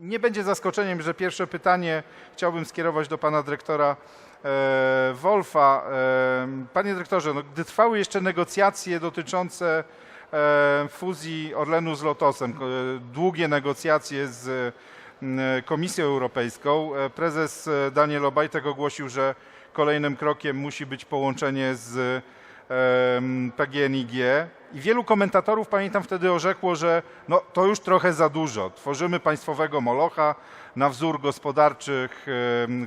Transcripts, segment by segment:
Nie będzie zaskoczeniem, że pierwsze pytanie chciałbym skierować do pana dyrektora e, Wolfa. E, Panie dyrektorze, no, gdy trwały jeszcze negocjacje dotyczące e, fuzji Orlenu z Lotosem, długie negocjacje z Komisją Europejską, prezes Daniel Obajtek ogłosił, że kolejnym krokiem musi być połączenie z PGNiG i wielu komentatorów, pamiętam wtedy orzekło, że no, to już trochę za dużo. Tworzymy państwowego molocha na wzór gospodarczych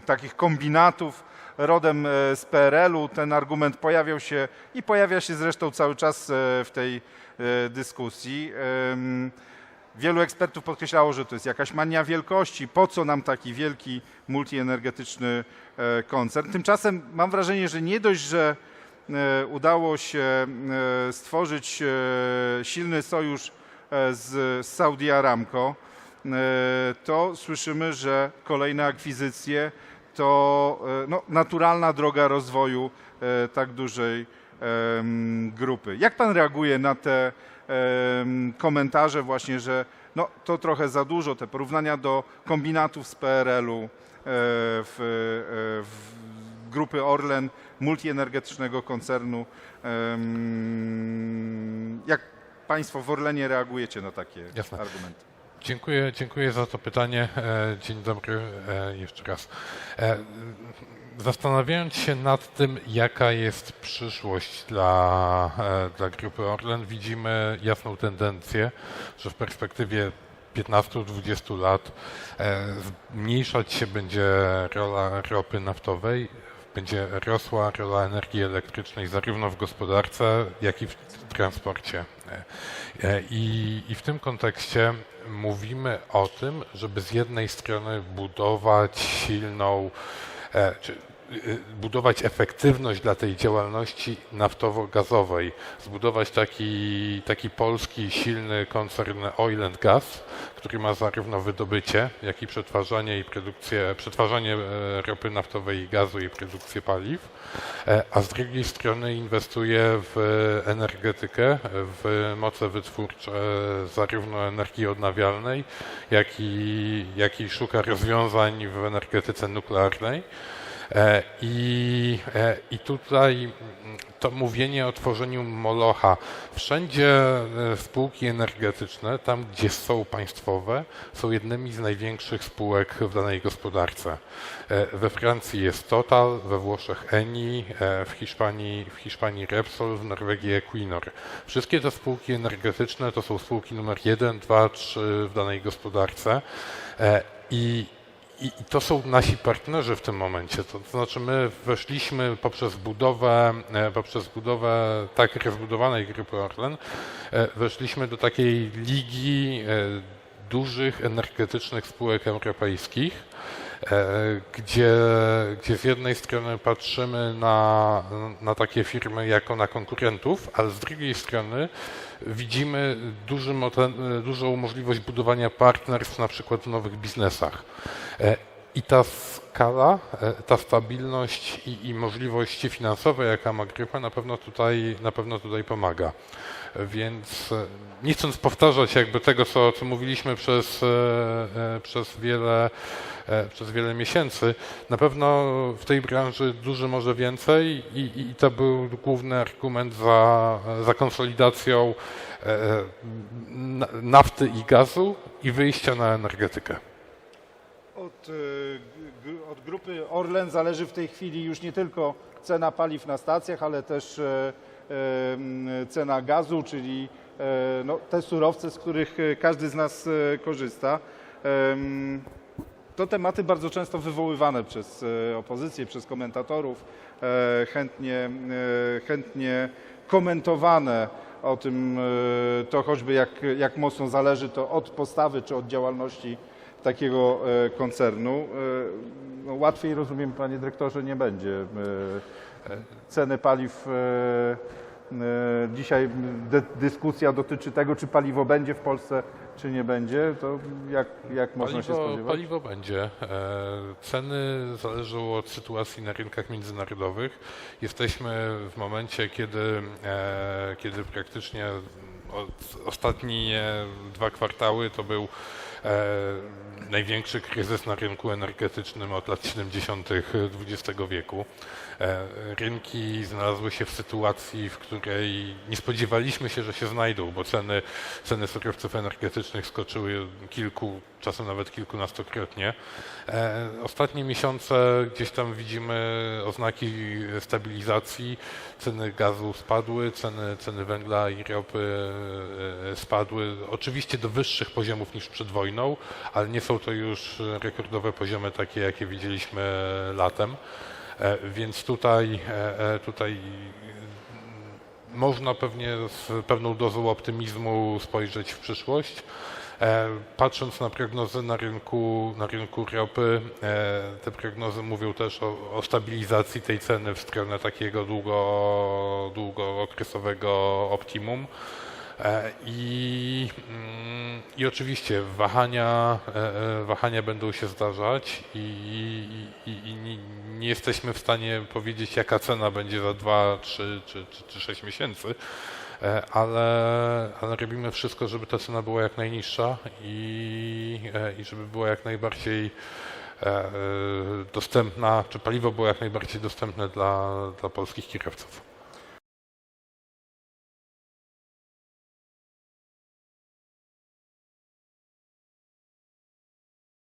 takich kombinatów rodem e, z PRL-u. Ten argument pojawiał się i pojawia się zresztą cały czas e, w tej e, dyskusji. Wielu ekspertów podkreślało, że to jest jakaś mania wielkości, po co nam taki wielki multienergetyczny koncern. Tymczasem mam wrażenie, że nie dość, że udało się e, stworzyć e, silny sojusz e, z Saudi Aramco, e, to słyszymy, że kolejne akwizycje to e, no, naturalna droga rozwoju e, tak dużej grupy. Jak pan reaguje na te komentarze właśnie, że no, to trochę za dużo, te porównania do kombinatów z PRL-u e, w, e, w grupy Orlen, multienergetycznego koncernu. Jak państwo w Orlenie reagujecie na takie Jasne. argumenty? Dziękuję, dziękuję za to pytanie. E, Dzień dobry e, jeszcze raz. E, Zastanawiając się nad tym, jaka jest przyszłość dla, dla grupy Orlen, widzimy jasną tendencję, że w perspektywie 15-20 lat zmniejszać się będzie rola ropy naftowej, będzie rosła rola energii elektrycznej zarówno w gospodarce, jak i w transporcie. E, I, I w tym kontekście mówimy o tym, żeby z jednej strony budować silną, e, czy budować efektywność dla tej działalności naftowo-gazowej, zbudować taki, taki polski silny koncern Oil and Gas, który ma zarówno wydobycie, jak i przetwarzanie i produkcję, przetwarzanie e, ropy naftowej i gazu i produkcję paliw, e, a z drugiej strony inwestuje w energetykę, w moce wytwórcze zarówno energii odnawialnej, jak i, jak i szuka rozwiązań w energetyce nuklearnej. E, I, e, I tutaj to mówienie o tworzeniu molocha. Wszędzie e, spółki energetyczne, tam gdzie są państwowe, są jednymi z największych spółek w danej gospodarce. We Francji jest Total, we Włoszech Eni, w Hiszpanii, w Hiszpanii Repsol, w Norwegii Equinor. Wszystkie te spółki energetyczne to są spółki numer 1, 2, 3 w danej gospodarce. I i, I to są nasi partnerzy w tym momencie. To, znaczy my weszliśmy poprzez budowę, e, poprzez budowę tak rozbudowanej grupy Orlen, e, weszliśmy do takiej ligi e, dużych energetycznych spółek europejskich, gdzie, gdzie z jednej strony patrzymy na, na takie firmy jako na konkurentów, ale z drugiej strony widzimy duży, dużą możliwość budowania partnerstw na przykład w nowych biznesach. E, I ta skala, e, ta stabilność i, i możliwości finansowe, jaka ma grupa, na pewno tutaj, na pewno tutaj pomaga. Więc e, nie chcąc powtarzać jakby tego, co, co mówiliśmy przez, e, przez, wiele, przez wiele miesięcy, na pewno w tej branży duży może więcej i, i, to był główny argument za, za konsolidacją na- nafty i gazu i wyjścia na energetykę. Od, e, od grupy Orlen zależy w tej chwili już nie tylko cena paliw na stacjach, ale też e, e, cena gazu, czyli no, te surowce, z których każdy z nas korzysta. To tematy bardzo często wywoływane przez opozycję, przez komentatorów, chętnie, chętnie komentowane o tym, to choćby jak, jak mocno zależy to od postawy czy od działalności takiego e, koncernu. E, No, łatwiej, rozumiem, panie dyrektorze, nie będzie. E, Ceny paliw. Dzisiaj dyskusja dotyczy tego, czy paliwo będzie w Polsce, czy nie będzie. To jak, jak można się Paliwo, spodziewać? paliwo będzie. Ceny zależą od sytuacji na rynkach międzynarodowych. Jesteśmy w momencie, kiedy, kiedy praktycznie ostatnie dwa kwartały to był największy kryzys na rynku energetycznym od lat 70. XX wieku. E, Rynki znalazły się w sytuacji, w której nie spodziewaliśmy się, że się znajdą, bo ceny, ceny surowców energetycznych skoczyły kilku, czasem nawet kilkunastokrotnie. E, Ostatnie miesiące gdzieś tam widzimy oznaki stabilizacji. Ceny gazu spadły, ceny, ceny węgla i ropy e, spadły. Oczywiście do wyższych poziomów niż przed wojną, ale nie są to już rekordowe poziomy takie, jakie widzieliśmy latem. E, Więc tutaj, e, e, tutaj można pewnie z pewną dozą optymizmu spojrzeć w przyszłość. Patrząc na prognozy na rynku, na rynku ropy, te prognozy mówią też o, o stabilizacji tej ceny w stronę takiego długo, długookresowego optimum. E, I, mm, I oczywiście wahania, e, e, wahania będą się zdarzać i, i, i nie, jesteśmy w stanie powiedzieć, jaka cena będzie za 2, 3 czy, czy, czy 6 miesięcy, ale, ale robimy wszystko, żeby ta cena była jak najniższa i, i żeby była jak najbardziej dostępna, czy paliwo było jak najbardziej dostępne dla, dla polskich kierowców.